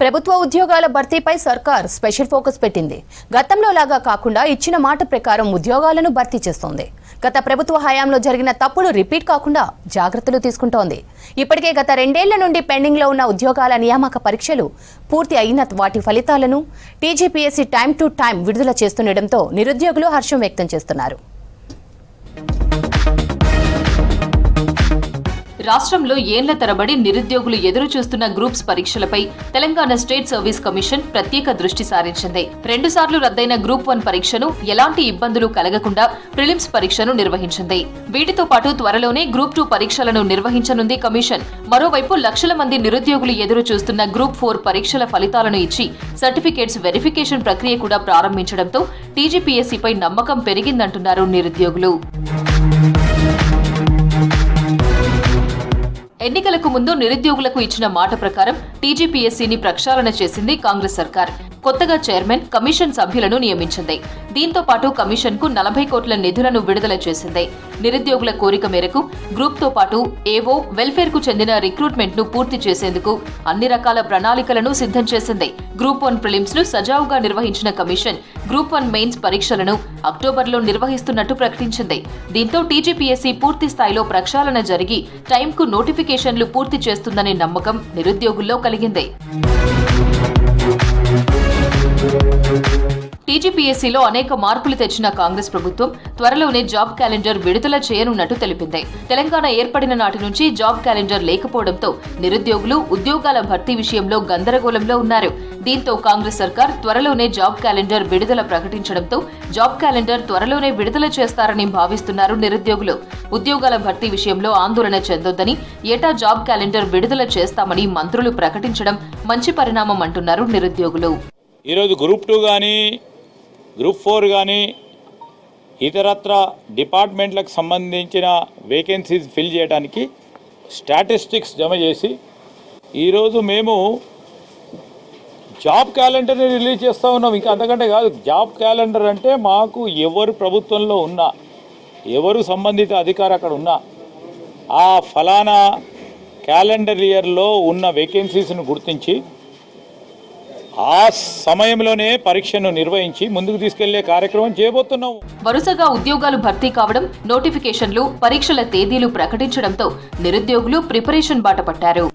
ప్రభుత్వ ఉద్యోగాల భర్తీపై సర్కార్ స్పెషల్ ఫోకస్ పెట్టింది. గతంలో లాగా కాకుండా ఇచ్చిన మాట ప్రకారం ఉద్యోగాలను భర్తీ చేస్తోంది. గత ప్రభుత్వ హయాంలో జరిగిన తప్పులు రిపీట్ కాకుండా జాగ్రత్తలు తీసుకుంటోంది. ఇప్పటికే గత రెండేళ్ళ నుండి పెండింగ్లో ఉన్న ఉద్యోగాల నియామక పరీక్షలు పూర్తి అయిన వాటి ఫలితాలను టీజీపీఎస్సీ టైం టు టైం విడుదల చేస్తుండటంతో నిరుద్యోగులు హర్షం వ్యక్తం చేస్తున్నారు. రాష్ట్రంలో ఏళ్ళ తరబడి నిరుద్యోగులు ఎదురు చూస్తున్న గ్రూప్స్ పరీక్షలపై తెలంగాణ స్టేట్ సర్వీస్ కమిషన్ ప్రత్యేక దృష్టి సారించింది. రెండుసార్లు రద్దయిన గ్రూప్ వన్ పరీక్షను ఎలాంటి ఇబ్బందులు కలగకుండా ప్రిలిమ్స్ పరీక్షను నిర్వహించింది. వీటితో పాటు త్వరలోనే గ్రూప్ టూ పరీక్షలను నిర్వహించనుంది కమిషన్. మరోవైపు లక్షల మంది నిరుద్యోగులు ఎదురు చూస్తున్న గ్రూప్ ఫోర్ పరీక్షల ఫలితాలను ఇచ్చి సర్టిఫికేట్స్ వెరిఫికేషన్ ప్రక్రియ కూడా ప్రారంభించడంతో టీజీపీఎస్సీపై నమ్మకం పెరిగిందంటున్నారు నిరుద్యోగులు. ఎన్నికలకు ముందు నిరుద్యోగులకు ఇచ్చిన మాట ప్రకారం టీజీపీఎస్సీని ప్రక్షాళన చేసింది కాంగ్రెస్ సర్కార్. కొత్తగా చైర్మన్ కమిషన్ సభ్యులను నియమించింది. దీంతో పాటు కమిషన్కు నలభై కోట్ల నిధులను విడుదల చేసింది. నిరుద్యోగుల కోరిక మేరకు గ్రూప్తో పాటు ఏవో వెల్ఫేర్కు చెందిన రిక్రూట్మెంట్ను పూర్తి చేసేందుకు అన్ని రకాల ప్రణాళికలను సిద్ధం చేసింది. గ్రూప్ వన్ ప్రిలిమ్స్ను సజావుగా నిర్వహించిన కమిషన్ గ్రూప్ వన్ మెయిన్స్ పరీక్షలను అక్టోబర్లో నిర్వహిస్తున్నట్టు ప్రకటించింది. దీంతో టీజీపీఎస్సీ పూర్తి స్థాయిలో ప్రక్షాళన జరిగి టైంకు నోటిఫికేషన్లు పూర్తి చేస్తుందనే నమ్మకం నిరుద్యోగుల్లో కలిగింది. టీజీపీఎస్సీలో అనేక మార్పులు తెచ్చిన కాంగ్రెస్ ప్రభుత్వం త్వరలోనే జాబ్ క్యాలెండర్ విడుదల చేయనున్నట్టు తెలిపింది. తెలంగాణ ఏర్పడిన నాటి నుంచి జాబ్ క్యాలెండర్ లేకపోవడంతో నిరుద్యోగులు ఉద్యోగాల భర్తీ విషయంలో గందరగోళంలో ఉన్నారు. దీంతో కాంగ్రెస్ సర్కార్ త్వరలోనే జాబ్ క్యాలెండర్ విడుదల ప్రకటించడంతో జాబ్ క్యాలెండర్ త్వరలోనే విడుదల చేస్తారని భావిస్తున్నారు నిరుద్యోగులు. ఉద్యోగాల భర్తీ విషయంలో ఆందోళన చెందొద్దని ఏటా జాబ్ క్యాలెండర్ విడుదల చేస్తామని మంత్రులు ప్రకటించడం మంచి పరిణామం అంటున్నారు నిరుద్యోగులు. ఈరోజు గ్రూప్ టూ కానీ గ్రూప్ ఫోర్ కానీ ఇతరత్ర డిపార్ట్మెంట్లకు సంబంధించిన వేకెన్సీస్ ఫిల్ చేయడానికి స్టాటిస్టిక్స్ జమ చేసి ఈరోజు మేము జాబ్ క్యాలెండర్ని రిలీజ్ చేస్తూ ఉన్నాం. ఇంకా అంతకంటే కాదు జాబ్ క్యాలెండర్ అంటే మాకు ఎవరు ప్రభుత్వంలో ఉన్నా ఎవరు సంబంధిత అధికారి అక్కడ ఉన్నా ఆ ఫలానా క్యాలెండర్ ఇయర్లో ఉన్న వేకెన్సీస్ను గుర్తించి ఆ సమయంలోనే పరీక్షను నిర్వహించి ముందుకు తీసుకెళ్ళే కార్యక్రమం చేయబోతున్నాం వరుసగా ఉద్యోగాలు భర్తీ కావడం నోటిఫికేషన్లు పరీక్షల తేదీలు ప్రకటించడంతో నిరుద్యోగులు ప్రిపరేషన్ బాట పట్టారు.